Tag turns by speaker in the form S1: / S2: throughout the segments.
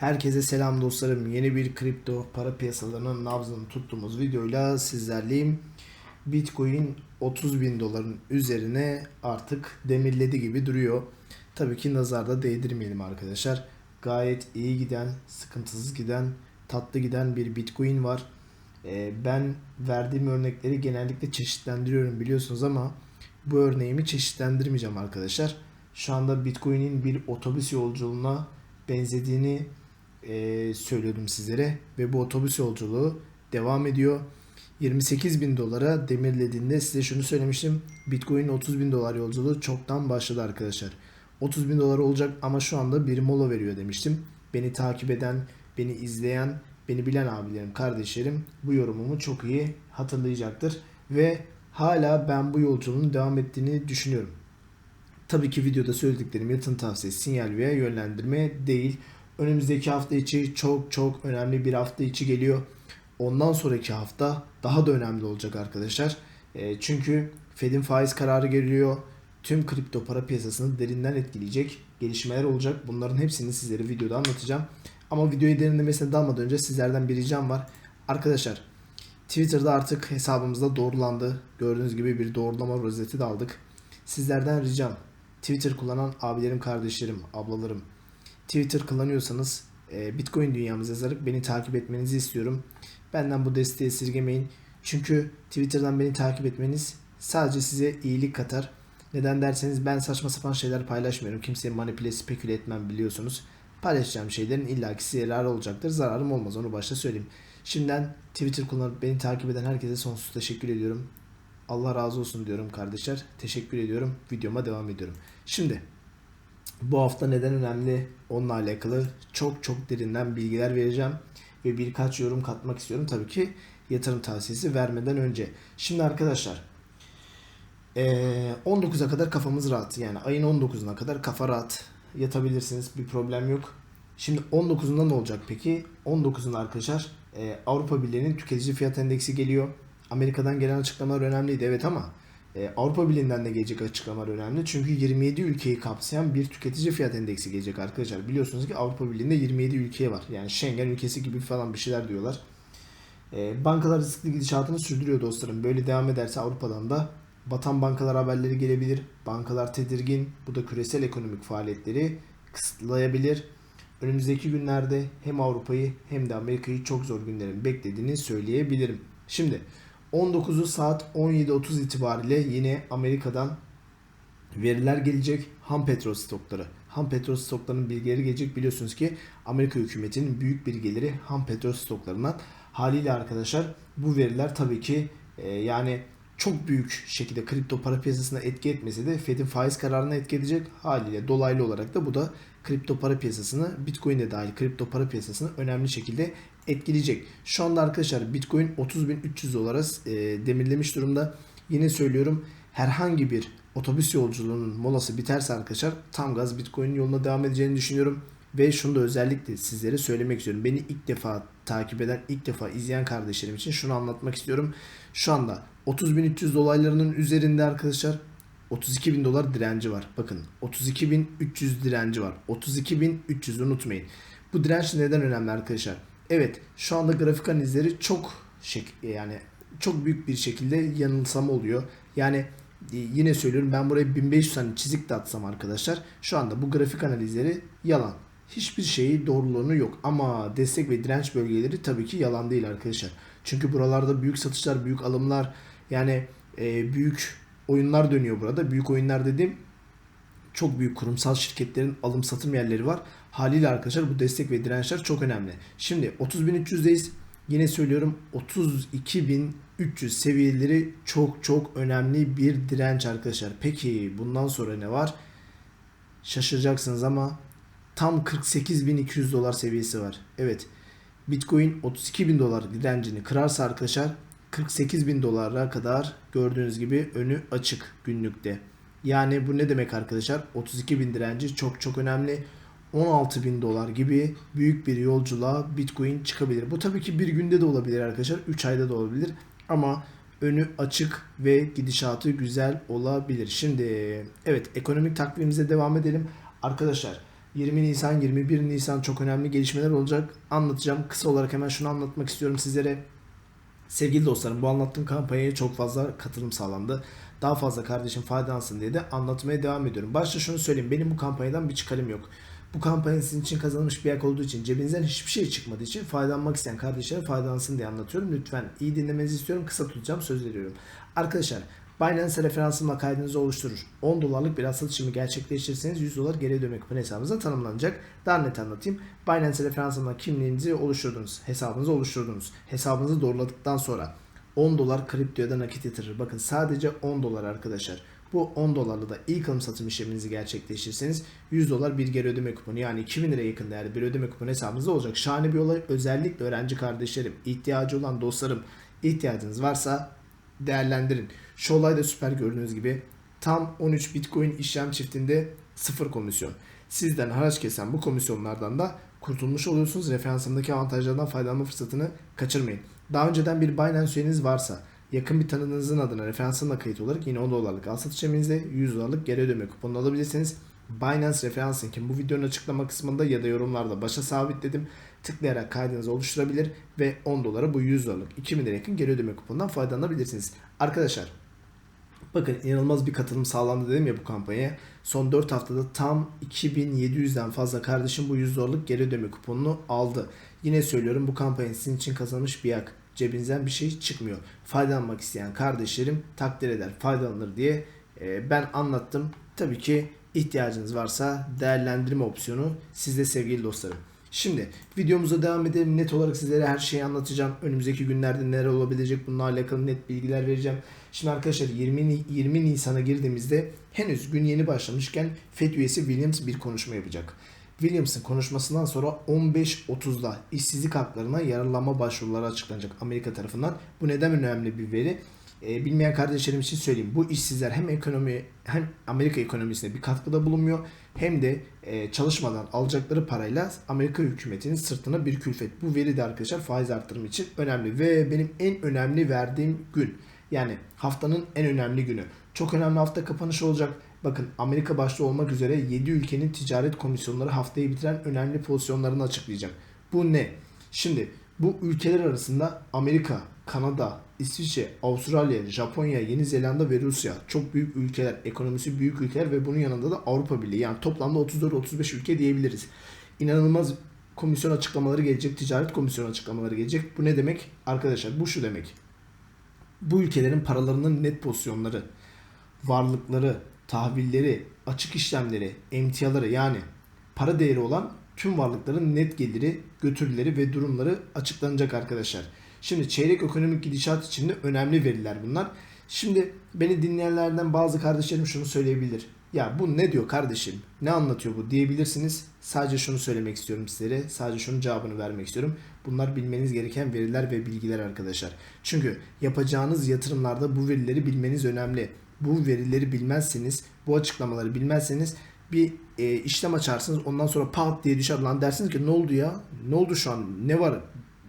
S1: Herkese selam dostlarım. Yeni bir kripto para piyasalarının nabzını tuttuğumuz videoyla sizlerleyim. Bitcoin 30 bin doların üzerine artık demirledi gibi duruyor. Tabii ki nazarda değdirmeyelim arkadaşlar. Gayet iyi giden, sıkıntısız giden, tatlı giden bir Bitcoin var. Ee, ben verdiğim örnekleri genellikle çeşitlendiriyorum biliyorsunuz ama bu örneğimi çeşitlendirmeyeceğim arkadaşlar. Şu anda Bitcoin'in bir otobüs yolculuğuna benzediğini e, söylüyordum sizlere ve bu otobüs yolculuğu devam ediyor. 28 bin dolara demirlediğinde size şunu söylemiştim. Bitcoin 30 bin dolar yolculuğu çoktan başladı arkadaşlar. 30 bin dolar olacak ama şu anda bir mola veriyor demiştim. Beni takip eden, beni izleyen, beni bilen abilerim, kardeşlerim bu yorumumu çok iyi hatırlayacaktır. Ve hala ben bu yolculuğun devam ettiğini düşünüyorum. Tabii ki videoda söylediklerim yatırım tavsiyesi, sinyal veya yönlendirme değil. Önümüzdeki hafta içi çok çok önemli bir hafta içi geliyor. Ondan sonraki hafta daha da önemli olacak arkadaşlar. E, çünkü Fed'in faiz kararı geliyor. Tüm kripto para piyasasını derinden etkileyecek gelişmeler olacak. Bunların hepsini sizlere videoda anlatacağım. Ama videoyu derinlemesine dalmadan önce sizlerden bir ricam var. Arkadaşlar Twitter'da artık hesabımızda doğrulandı. Gördüğünüz gibi bir doğrulama rozeti de aldık. Sizlerden ricam Twitter kullanan abilerim, kardeşlerim, ablalarım. Twitter kullanıyorsanız e, Bitcoin dünyamız yazarak beni takip etmenizi istiyorum. Benden bu desteği esirgemeyin. Çünkü Twitter'dan beni takip etmeniz sadece size iyilik katar. Neden derseniz ben saçma sapan şeyler paylaşmıyorum. Kimseye manipüle, speküle etmem biliyorsunuz. Paylaşacağım şeylerin illaki size yararı olacaktır. Zararım olmaz onu başta söyleyeyim. Şimdiden Twitter kullanıp beni takip eden herkese sonsuz teşekkür ediyorum. Allah razı olsun diyorum kardeşler. Teşekkür ediyorum. Videoma devam ediyorum. Şimdi bu hafta neden önemli onunla alakalı çok çok derinden bilgiler vereceğim ve birkaç yorum katmak istiyorum tabii ki yatırım tavsiyesi vermeden önce. Şimdi arkadaşlar 19'a kadar kafamız rahat yani ayın 19'una kadar kafa rahat yatabilirsiniz bir problem yok. Şimdi 19'unda ne olacak peki? 19'unda arkadaşlar Avrupa Birliği'nin tüketici fiyat endeksi geliyor. Amerika'dan gelen açıklamalar önemliydi evet ama e, Avrupa Birliği'nden de gelecek açıklamalar önemli. Çünkü 27 ülkeyi kapsayan bir tüketici fiyat endeksi gelecek arkadaşlar. Biliyorsunuz ki Avrupa Birliği'nde 27 ülke var. Yani Schengen ülkesi gibi falan bir şeyler diyorlar. E, bankalar riskli gidişatını sürdürüyor dostlarım. Böyle devam ederse Avrupa'dan da batan bankalar haberleri gelebilir. Bankalar tedirgin. Bu da küresel ekonomik faaliyetleri kısıtlayabilir. Önümüzdeki günlerde hem Avrupa'yı hem de Amerika'yı çok zor günlerin beklediğini söyleyebilirim. Şimdi 19'u saat 17.30 itibariyle yine Amerika'dan veriler gelecek. Ham petrol stokları. Ham petrol stoklarının bilgileri gelecek. Biliyorsunuz ki Amerika hükümetinin büyük bir geliri ham petrol stoklarından. Haliyle arkadaşlar bu veriler tabii ki e, yani çok büyük şekilde kripto para piyasasına etki etmese de Fed'in faiz kararına etki edecek. Haliyle dolaylı olarak da bu da kripto para piyasasını Bitcoin de dahil kripto para piyasasını önemli şekilde etkileyecek. Şu anda arkadaşlar Bitcoin 30.300 dolara e, demirlemiş durumda. Yine söylüyorum herhangi bir otobüs yolculuğunun molası biterse arkadaşlar tam gaz Bitcoin yoluna devam edeceğini düşünüyorum. Ve şunu da özellikle sizlere söylemek istiyorum. Beni ilk defa takip eden, ilk defa izleyen kardeşlerim için şunu anlatmak istiyorum. Şu anda 30.300 dolaylarının üzerinde arkadaşlar 32.000 dolar direnci var. Bakın 32.300 direnci var. 32.300 unutmayın. Bu direnç neden önemli arkadaşlar? Evet şu anda grafik analizleri çok şek yani çok büyük bir şekilde yanılsama oluyor. Yani e, yine söylüyorum ben buraya 1500 tane çizik de atsam arkadaşlar şu anda bu grafik analizleri yalan. Hiçbir şeyi doğruluğunu yok ama destek ve direnç bölgeleri tabii ki yalan değil arkadaşlar. Çünkü buralarda büyük satışlar, büyük alımlar yani e, büyük oyunlar dönüyor burada. Büyük oyunlar dediğim çok büyük kurumsal şirketlerin alım satım yerleri var. Haliyle arkadaşlar bu destek ve dirençler çok önemli. Şimdi 30.300'deyiz. Yine söylüyorum 32.300 seviyeleri çok çok önemli bir direnç arkadaşlar. Peki bundan sonra ne var? Şaşıracaksınız ama tam 48.200 dolar seviyesi var. Evet Bitcoin 32.000 dolar direncini kırarsa arkadaşlar 48.000 dolara kadar gördüğünüz gibi önü açık günlükte. Yani bu ne demek arkadaşlar? 32.000 direnci çok çok önemli. 16 bin dolar gibi büyük bir yolculuğa Bitcoin çıkabilir. Bu tabii ki bir günde de olabilir arkadaşlar. 3 ayda da olabilir. Ama önü açık ve gidişatı güzel olabilir. Şimdi evet ekonomik takvimimize devam edelim. Arkadaşlar 20 Nisan, 21 Nisan çok önemli gelişmeler olacak. Anlatacağım. Kısa olarak hemen şunu anlatmak istiyorum sizlere. Sevgili dostlarım bu anlattığım kampanyaya çok fazla katılım sağlandı. Daha fazla kardeşim faydalansın diye de anlatmaya devam ediyorum. Başta şunu söyleyeyim. Benim bu kampanyadan bir çıkarım yok. Bu kampanya sizin için kazanılmış bir yak olduğu için cebinizden hiçbir şey çıkmadığı için faydalanmak isteyen kardeşlere faydalansın diye anlatıyorum. Lütfen iyi dinlemenizi istiyorum. Kısa tutacağım söz veriyorum. Arkadaşlar Binance referansımla kaydınızı oluşturur. 10 dolarlık bir asıl işlemi gerçekleştirirseniz 100 dolar geri ödeme kuponu hesabınıza tanımlanacak. Daha net anlatayım. Binance referansımla kimliğinizi oluşturdunuz. Hesabınızı oluşturdunuz. Hesabınızı doğruladıktan sonra 10 dolar kriptoya da nakit yatırır. Bakın sadece 10 dolar arkadaşlar. Bu 10 dolarla da ilk alım satım işleminizi gerçekleştirirseniz 100 dolar bir geri ödeme kuponu yani 2000 liraya yakın değerli bir ödeme kuponu hesabınızda olacak. Şahane bir olay. Özellikle öğrenci kardeşlerim, ihtiyacı olan dostlarım ihtiyacınız varsa değerlendirin. Şu olay da süper gördüğünüz gibi tam 13 Bitcoin işlem çiftinde sıfır komisyon. Sizden haraç kesen bu komisyonlardan da kurtulmuş oluyorsunuz. Referansımdaki avantajlardan faydalanma fırsatını kaçırmayın. Daha önceden bir Binance üyeniz varsa yakın bir tanıdığınızın adına referansınla kayıt olarak yine 10 dolarlık al satış eminizde 100 dolarlık geri ödeme kuponu alabilirsiniz. Binance referans linkim bu videonun açıklama kısmında ya da yorumlarda başa sabitledim. Tıklayarak kaydınızı oluşturabilir ve 10 dolara bu 100 dolarlık 2000 lira yakın geri ödeme kuponundan faydalanabilirsiniz. Arkadaşlar Bakın inanılmaz bir katılım sağlandı dedim ya bu kampanyaya. Son 4 haftada tam 2700'den fazla kardeşim bu 100 dolarlık geri ödeme kuponunu aldı. Yine söylüyorum bu kampanya sizin için kazanmış bir yak. Cebinizden bir şey çıkmıyor. Faydalanmak isteyen kardeşlerim takdir eder, faydalanır diye e, ben anlattım. Tabii ki ihtiyacınız varsa değerlendirme opsiyonu sizde sevgili dostlarım. Şimdi videomuza devam edelim. Net olarak sizlere her şeyi anlatacağım. Önümüzdeki günlerde neler olabilecek bununla alakalı net bilgiler vereceğim. Şimdi arkadaşlar 20, 20 Nisan'a girdiğimizde henüz gün yeni başlamışken FED üyesi Williams bir konuşma yapacak. Williams'ın konuşmasından sonra 15.30'da işsizlik haklarına yararlanma başvuruları açıklanacak Amerika tarafından. Bu neden önemli bir veri? E, bilmeyen kardeşlerim için söyleyeyim. Bu işsizler hem ekonomi hem Amerika ekonomisine bir katkıda bulunmuyor hem de e, çalışmadan alacakları parayla Amerika hükümetinin sırtına bir külfet. Bu veri de arkadaşlar faiz arttırımı için önemli ve benim en önemli verdiğim gün. Yani haftanın en önemli günü. Çok önemli hafta kapanışı olacak. Bakın Amerika başta olmak üzere 7 ülkenin ticaret komisyonları haftayı bitiren önemli pozisyonlarını açıklayacak. Bu ne? Şimdi bu ülkeler arasında Amerika, Kanada, İsviçre, Avustralya, Japonya, Yeni Zelanda ve Rusya çok büyük ülkeler, ekonomisi büyük ülkeler ve bunun yanında da Avrupa Birliği. Yani toplamda 34-35 ülke diyebiliriz. İnanılmaz komisyon açıklamaları gelecek, ticaret komisyonu açıklamaları gelecek. Bu ne demek? Arkadaşlar bu şu demek. Bu ülkelerin paralarının net pozisyonları, varlıkları, tahvilleri, açık işlemleri, emtiaları yani para değeri olan tüm varlıkların net geliri, götürüleri ve durumları açıklanacak arkadaşlar. Şimdi çeyrek ekonomik gidişat için de önemli veriler bunlar. Şimdi beni dinleyenlerden bazı kardeşlerim şunu söyleyebilir. Ya bu ne diyor kardeşim? Ne anlatıyor bu diyebilirsiniz. Sadece şunu söylemek istiyorum sizlere. Sadece şunun cevabını vermek istiyorum. Bunlar bilmeniz gereken veriler ve bilgiler arkadaşlar. Çünkü yapacağınız yatırımlarda bu verileri bilmeniz önemli. Bu verileri bilmezseniz, bu açıklamaları bilmezseniz bir e, işlem açarsınız. Ondan sonra pat diye düşer lan dersiniz ki ne oldu ya? Ne oldu şu an? Ne var?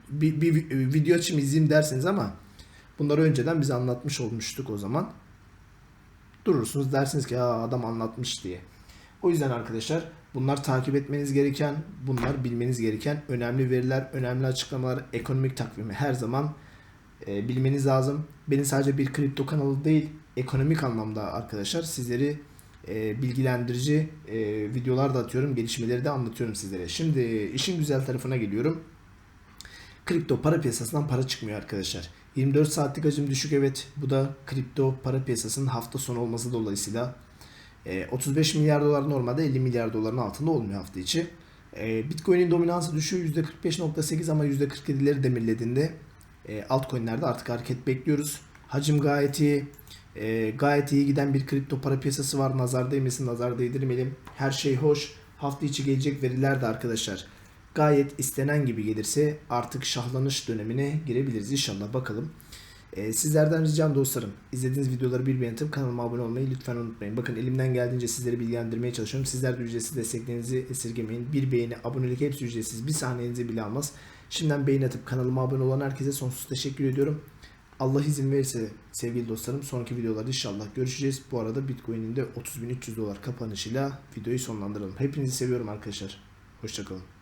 S1: Bir, bir, bir video açayım izleyeyim dersiniz ama bunları önceden biz anlatmış olmuştuk o zaman. Durursunuz dersiniz ki ya adam anlatmış diye. O yüzden arkadaşlar bunlar takip etmeniz gereken, bunlar bilmeniz gereken önemli veriler, önemli açıklamalar, ekonomik takvimi her zaman e, bilmeniz lazım. Benim sadece bir kripto kanalı değil, ekonomik anlamda arkadaşlar sizleri e, bilgilendirici e, videolar da atıyorum, gelişmeleri de anlatıyorum sizlere. Şimdi işin güzel tarafına geliyorum. Kripto para piyasasından para çıkmıyor arkadaşlar. 24 saatlik hacim düşük evet. Bu da kripto para piyasasının hafta sonu olması dolayısıyla 35 milyar dolar normalde 50 milyar doların altında olmuyor hafta içi. Bitcoin'in dominansı düşüyor %45.8 ama %47'leri demirlediğinde altcoin'lerde artık hareket bekliyoruz. Hacim gayet iyi. Gayet iyi giden bir kripto para piyasası var. Nazar değmesin, nazar değdirmeyelim. Her şey hoş. Hafta içi gelecek veriler de arkadaşlar gayet istenen gibi gelirse artık şahlanış dönemine girebiliriz inşallah bakalım. Ee, sizlerden ricam dostlarım izlediğiniz videoları bir beğenip kanalıma abone olmayı lütfen unutmayın. Bakın elimden geldiğince sizleri bilgilendirmeye çalışıyorum. Sizler de ücretsiz desteklerinizi esirgemeyin. Bir beğeni, abonelik hepsi ücretsiz. Bir saniyenizi bile almaz. Şimdiden beğeni atıp kanalıma abone olan herkese sonsuz teşekkür ediyorum. Allah izin verirse sevgili dostlarım sonraki videolarda inşallah görüşeceğiz. Bu arada Bitcoin'in de 30.300 dolar kapanışıyla videoyu sonlandıralım. Hepinizi seviyorum arkadaşlar. Hoşçakalın.